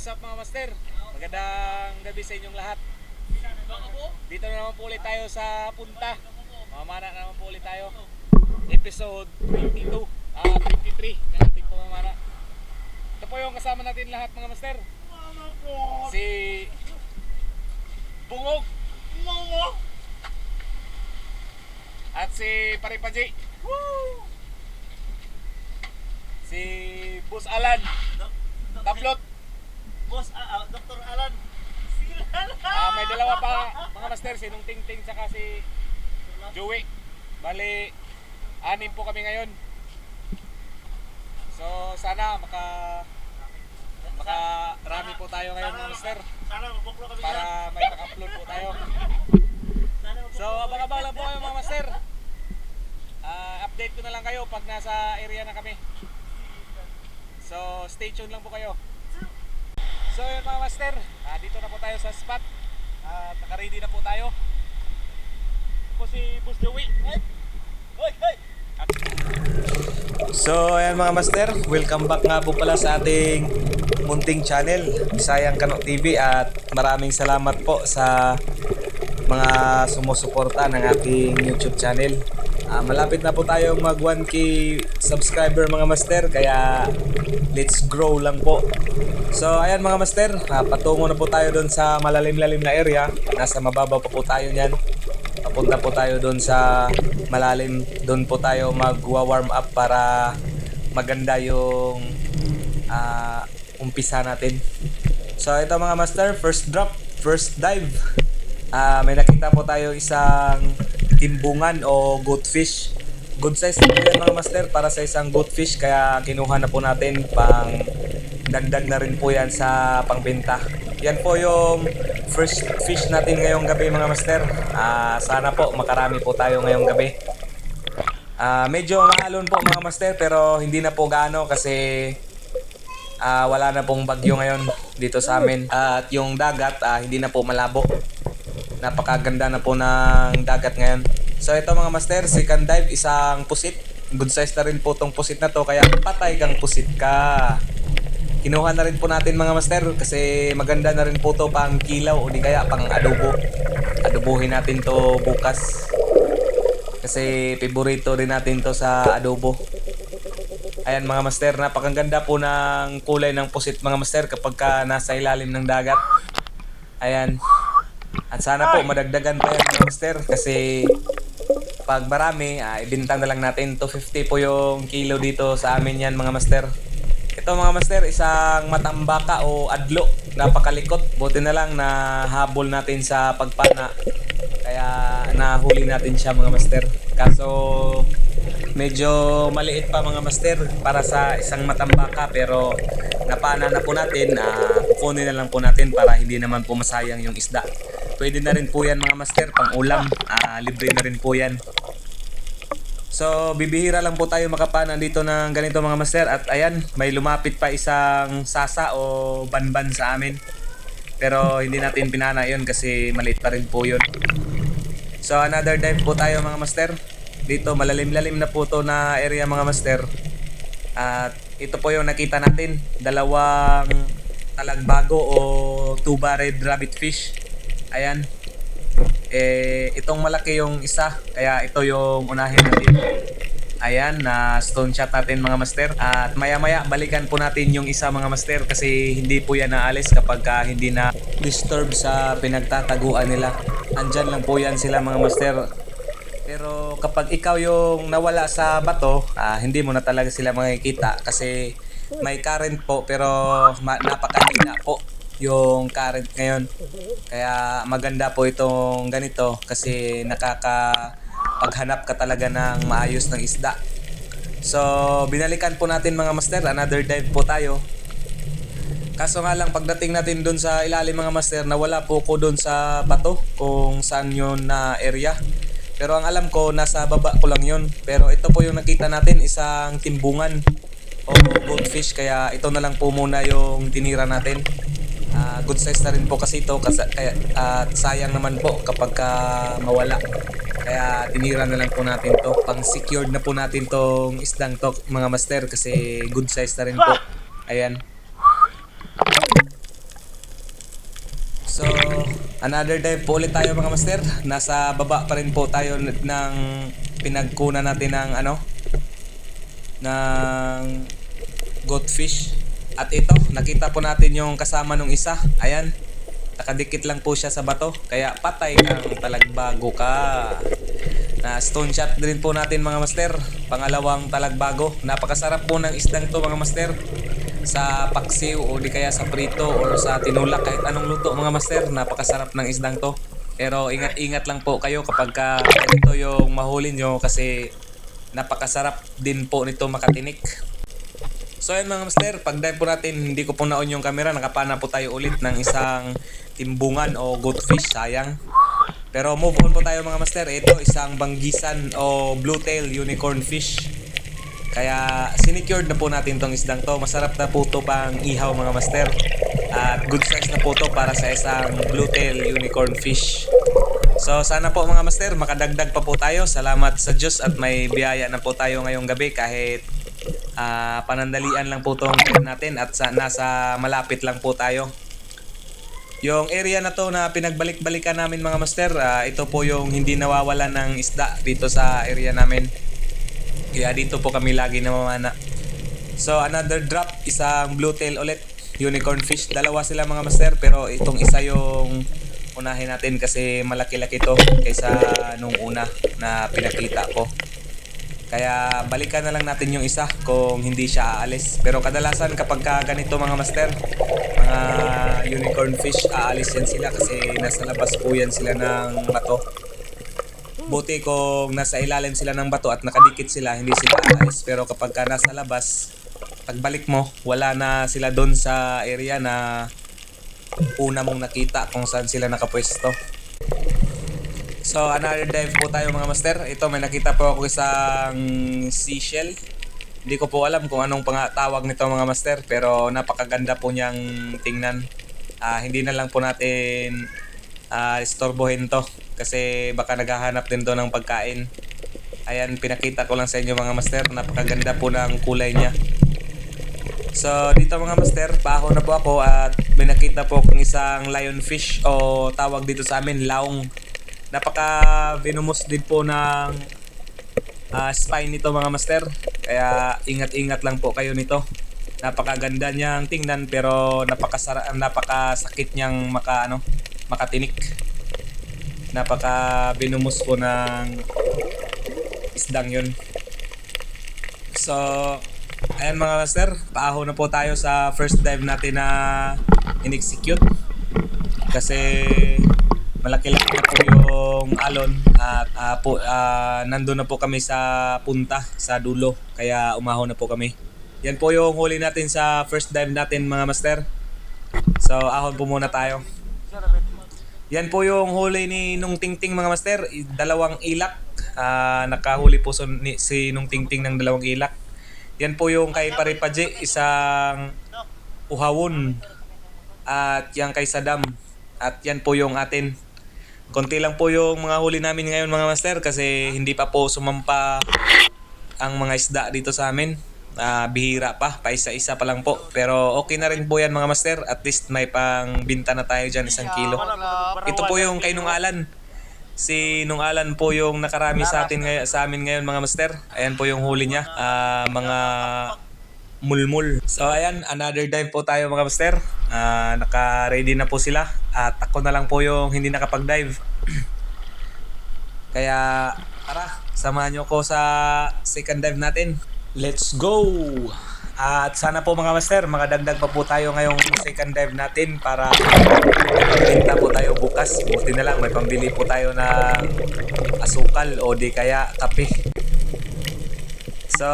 what's up mga master? Magandang gabi sa inyong lahat. Dito na naman po ulit tayo sa punta. Mamana na naman po ulit tayo. Episode 22, ah 23 ng ating pamamana. Ito po yung kasama natin lahat mga master. Si Bungog at si Paripaji. Si Bus Alan. Taplot. Boss, ah, ah, Dr. Alan. Sila Ah, may dalawa pa mga master, si Nung Ting Ting saka si Joey. Bali, anim po kami ngayon. So, sana maka maka rami po tayo ngayon mga master Sana mabuklo kami para may maka-upload po tayo. So, abang-abang lang po kayo mga master. Ah, update ko na lang kayo pag nasa area na kami. So, stay tuned lang po kayo. So, yun mga master, ah, dito na po tayo sa spot. At naka-ready na po tayo. Po si Boss Joey. Hoy, hoy! So ayan mga master, welcome back nga po pala sa ating munting channel, Bisayang Kano TV at maraming salamat po sa mga sumusuporta ng aking YouTube channel. Ah, malapit na po tayo mag 1k subscriber mga master kaya let's grow lang po. So ayan mga master, ah, patungo na po tayo doon sa malalim-lalim na area. Nasa mababaw pa po tayo niyan. Papunta po tayo doon sa malalim. Doon po tayo mag-warm up para maganda yung ah, umpisa natin. So ito mga master, first drop, first dive. Ah, may nakita po tayo isang timbungan o goatfish. Good size na po yan mga master para sa isang goatfish kaya kinuha na po natin pang dagdag na rin po yan sa pangbenta. Yan po yung first fish natin ngayong gabi mga master. Ah, sana po makarami po tayo ngayong gabi. Ah, medyo mahalon po mga master pero hindi na po gaano kasi ah, wala na pong bagyo ngayon dito sa amin. at yung dagat ah, hindi na po malabo. Napakaganda na po ng dagat ngayon. So ito mga master, second dive, isang pusit. Good size na rin po tong pusit na to kaya patay kang pusit ka. Kinuha na rin po natin mga master kasi maganda na rin po to pang kilaw o di kaya pang adobo. Adobohin natin to bukas. Kasi favorito rin natin to sa adobo. Ayan mga master, napakaganda po ng kulay ng pusit mga master kapag ka nasa ilalim ng dagat. Ayan. At sana po madagdagan pa yan master kasi pag marami, ah, ibintang na lang natin. 250 po yung kilo dito sa amin yan mga master. Ito mga master, isang matambaka o adlo. Napakalikot. Buti na lang na habol natin sa pagpana. Kaya nahuli natin siya mga master. Kaso medyo maliit pa mga master para sa isang matambaka pero napana na po natin. ah kukunin na lang po natin para hindi naman po masayang yung isda. Pwede na rin po yan mga master pang ulam. Ah, libre na rin po yan. So, bibihira lang po tayo makapana dito ng ganito mga master at ayan, may lumapit pa isang sasa o banban sa amin. Pero hindi natin pinana yun kasi maliit pa rin po yun. So, another dive po tayo mga master. Dito, malalim-lalim na po to na area mga master. At ito po yung nakita natin, dalawang talagbago o tuba-red rabbit fish. Ayan, eh, itong malaki yung isa, kaya ito yung unahin natin. Ayan, na stone shot natin mga master. At maya-maya balikan po natin yung isa mga master kasi hindi po yan naalis kapag ka hindi na disturb sa pinagtataguan nila. Andyan lang po yan sila mga master. Pero kapag ikaw yung nawala sa bato, ah, hindi mo na talaga sila makikita kasi may current po pero napakahina po yung current ngayon. Kaya maganda po itong ganito kasi nakakapaghanap ka talaga ng maayos ng isda. So, binalikan po natin mga master, another dive po tayo. Kaso nga lang pagdating natin doon sa ilalim mga master, nawala po ko doon sa bato kung saan yun na area. Pero ang alam ko, nasa baba ko lang yun. Pero ito po yung nakita natin, isang timbungan o goldfish. Kaya ito na lang po muna yung tinira natin. Ah, good size na rin po kasi ito kasi kaya at sayang naman po kapag ka mawala. Kaya tinira na lang po natin to. Pang secured na po natin tong isdang to mga master kasi good size na rin po. Ayan. Another dive po ulit tayo mga master. Nasa baba pa rin po tayo ng pinagkunan natin ng ano ng goldfish. At ito, nakita po natin yung kasama nung isa. Ayan. Nakadikit lang po siya sa bato. Kaya patay kang talagbago ka. Na stone shot din po natin mga master. Pangalawang talagbago. Napakasarap po ng isdang to mga master. Sa paksiw o di kaya sa prito or sa tinulak kahit anong luto mga master. Napakasarap ng isdang to. Pero ingat-ingat lang po kayo kapag ka ito yung mahuli nyo kasi napakasarap din po nito makatinik. So ayun mga master, pag dive po natin, hindi ko po naon yung camera, nakapana po tayo ulit ng isang timbungan o goldfish, sayang. Pero move on po tayo mga master, ito isang banggisan o blue tail unicorn fish. Kaya sinecured na po natin tong isdang to. Masarap na po to pang ihaw mga master. At good size na po to para sa isang blue tail unicorn fish. So sana po mga master, makadagdag pa po tayo. Salamat sa Diyos at may biyaya na po tayo ngayong gabi kahit ah, panandalian lang po tong trip natin at sa, nasa malapit lang po tayo. Yung area na to na pinagbalik-balikan namin mga master, ah, ito po yung hindi nawawala ng isda dito sa area namin. Kaya dito po kami lagi namamana. So another drop, isang blue tail ulit, unicorn fish. Dalawa sila mga master pero itong isa yung unahin natin kasi malaki-laki to kaysa nung una na pinakita ko. Kaya balikan na lang natin yung isa kung hindi siya aalis. Pero kadalasan kapag ka ganito mga master, mga unicorn fish, aalis yan sila kasi nasa labas po yan sila ng bato. Buti kung nasa ilalim sila ng bato at nakadikit sila, hindi sila aalis. Pero kapag ka nasa labas, pagbalik mo, wala na sila doon sa area na una mong nakita kung saan sila nakapwesto. So, another dive po tayo mga master. Ito, may nakita po ako isang seashell. Hindi ko po alam kung anong pang tawag nito mga master, pero napakaganda po niyang tingnan. Ah, hindi na lang po natin ah, istorbohin to kasi baka naghahanap din to ng pagkain. Ayan, pinakita ko lang sa inyo mga master. Napakaganda po ng kulay niya. So, dito mga master, paho na po ako at may nakita po akong isang lionfish o tawag dito sa amin, laong. Napaka venomous din po ng ah, spine nito mga master. Kaya ingat-ingat lang po kayo nito. Napakaganda niyang tingnan pero napakasara napakasakit niyang maka ano, makatinik. Napaka venomous po ng isdang 'yun. So, ayan mga master, paaho na po tayo sa first dive natin na in-execute. Kasi malaki-laki na po yung alon at ah, po, ah, nandun na po kami sa punta, sa dulo. Kaya umaho na po kami. Yan po yung huli natin sa first dive natin mga master. So, ahon po muna tayo. Yan po yung huli ni Nung Tingting mga master, dalawang ilak. Ah, nakahuli po so, ni, si Nung Tingting ng dalawang ilak. Yan po yung kay Paripaje, isang uhawon. At yan kay Sadam. At yan po yung atin. Konti lang po yung mga huli namin ngayon mga master kasi hindi pa po sumampa ang mga isda dito sa amin. Ah, bihira pa, pa isa-isa pa lang po. Pero okay na rin po yan mga master. At least may pang binta na tayo dyan isang kilo. Ito po yung kay Nung Alan. Si Nung Alan po yung nakarami sa atin ngay- sa amin ngayon mga master. Ayan po yung huli niya. Ah, mga mulmul. So ayan, another dive po tayo mga master. Ah, naka-ready na po sila. At ako na lang po yung hindi nakapag-dive. Kaya tara, samahan nyo ko sa second dive natin. Let's go! At sana po mga master, makadagdag pa po tayo ngayong second dive natin para magbenta po tayo bukas. Buti na lang, may pambili po tayo ng asukal o di kaya kape. So,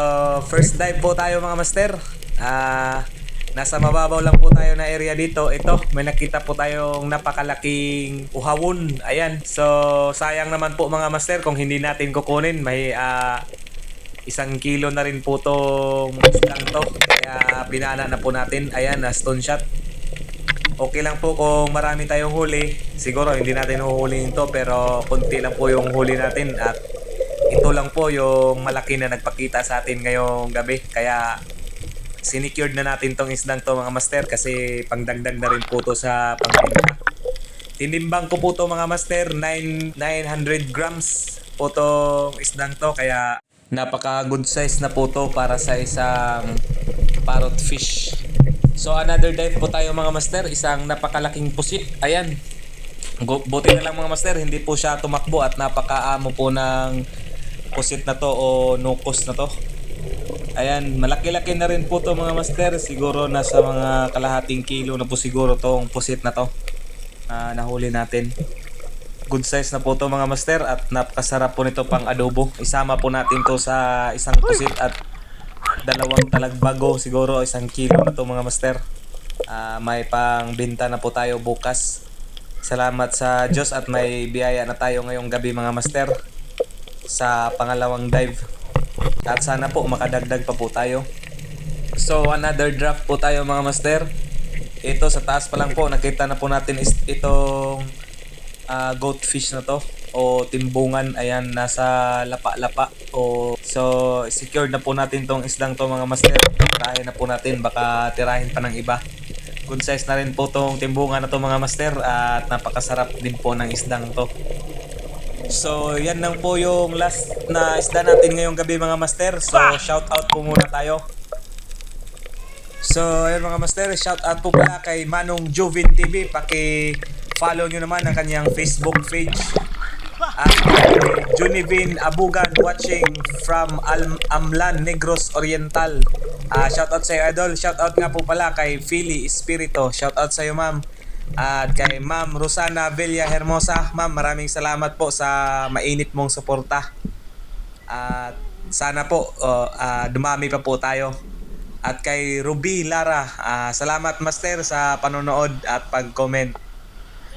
first dive po tayo mga master. Ah, nasa mababaw lang po tayo na area dito. Ito, may nakita po tayong napakalaking uhawon. Ayan. So, sayang naman po mga master kung hindi natin kukunin. May ah, isang kilo na rin po tong islang to. Kaya binana na po natin. Ayan, na stone shot. Okay lang po kung marami tayong huli. Siguro hindi natin huhulihin to pero konti lang po yung huli natin at ito lang po yung malaki na nagpakita sa atin ngayong gabi. Kaya sinecured na natin tong isdang to mga master kasi pangdagdag na rin po to sa pangbenta. Tinimbang ko po to mga master, 9, 900 grams po tong isdang to. Kaya napaka good size na po to para sa isang parrot fish. So another dive po tayo mga master, isang napakalaking pusit. Ayan, Buti na lang mga master, hindi po siya tumakbo at napakaamo po ng pusit na to o nukos na to. Ayan, malaki-laki na rin po to mga master. Siguro nasa mga kalahating kilo na po siguro tong pusit na to. na nahuli natin. Good size na po to mga master at napakasarap po nito pang adobo. Isama po natin to sa isang pusit at dalawang talagbago siguro isang kilo na to mga master. Ah, may pang binta na po tayo bukas. Salamat sa Diyos at may biyaya na tayo ngayong gabi mga master sa pangalawang dive. At sana po makadagdag pa po tayo. So another drop po tayo mga master. Ito sa taas pa lang po nakita na po natin itong ah, goat fish na to o timbungan ayan nasa lapa-lapa o so secured na po natin tong isdang to mga master tirahin na po natin baka tirahin pa ng iba good size na rin po tong timbungan na to mga master at napakasarap din po ng isdang to So, yan lang po yung last na isda natin ngayong gabi mga master. So, shout out po muna tayo. So, ayun mga master, shout out po pala kay Manong Jovin TV. Paki-follow nyo naman ang kanyang Facebook page. At Junivin Abugan watching from Al- Amlan, Negros Oriental. Ah, shout out sa iyo, idol. Shout out nga po pala kay Philly Espirito. Shout out sa iyo, ma'am. At kay Ma'am Rosana Villa Hermosa. Ma'am, maraming salamat po sa mainit mong suporta. At sana po oh, ah, dumami pa po tayo. At kay Ruby Lara, ah, salamat master sa panonood at pag-comment.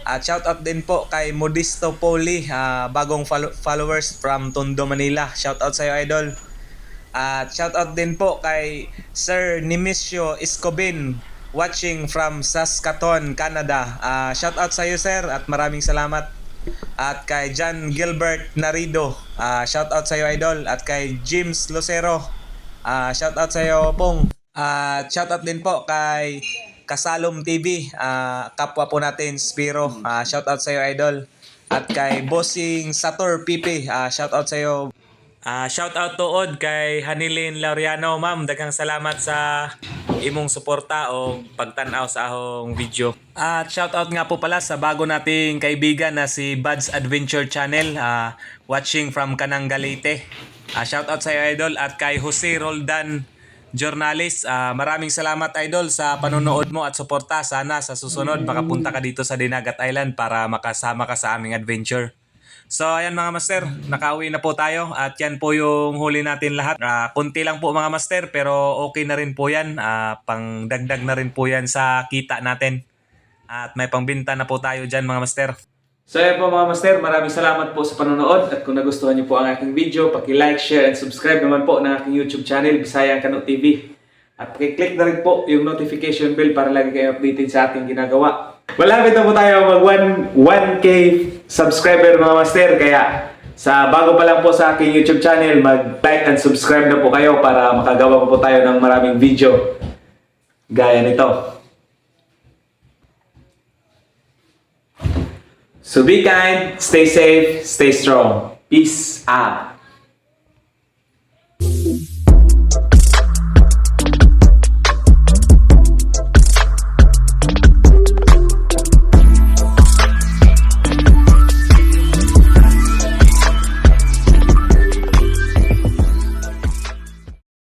At shout out din po kay Modisto Poli, ah, bagong follow- followers from Tondo, Manila. Shout out sa iyo, idol. At shout out din po kay Sir Nimisio Escobin watching from Saskatoon, Canada. Ah, shout out sa iyo, sir, at maraming salamat. At kay John Gilbert Narido, ah, shout out sa iyo, idol. At kay James Lucero, ah, shout out sa iyo, Pong. At shout out din po kay Kasalom TV, ah, kapwa po natin, Spiro. Ah, shout out sa iyo, idol. At kay Bossing Sator Pipi, ah, shout out sa iyo, Ah, shout out tuod kay Hanilin Laureano, ma'am. Daghang salamat sa imong suporta o pagtan-aw sa ahong video. At shout out nga po pala sa bago nating kaibigan na si Buds Adventure Channel, ah, watching from Kanang Galite. Ah, shout out sa iyo, idol at kay Jose Roldan Journalist. Ah, maraming salamat idol sa panonood mo at suporta. Sana sa susunod makapunta ka dito sa Dinagat Island para makasama ka sa aming adventure. So ayan mga master, nakauwi na po tayo at yan po yung huli natin lahat. Ah, kunti lang po mga master pero okay na rin po yan. Ah, pang dagdag na rin po yan sa kita natin. At may pangbinta na po tayo dyan mga master. So ayan po mga master, maraming salamat po sa panonood at kung nagustuhan niyo po ang aking video, paki-like, share, and subscribe naman po ng aking YouTube channel, Bisaya Kano TV. At paki-click na rin po yung notification bell para lagi kayo updated sa ating ginagawa. Malapit na po tayo mag 1, 1K subscriber mga master, kaya sa bago pa lang po sa aking YouTube channel, mag-like and subscribe na po kayo para makagawa po tayo ng maraming video gaya nito. So be kind, stay safe, stay strong. Peace out.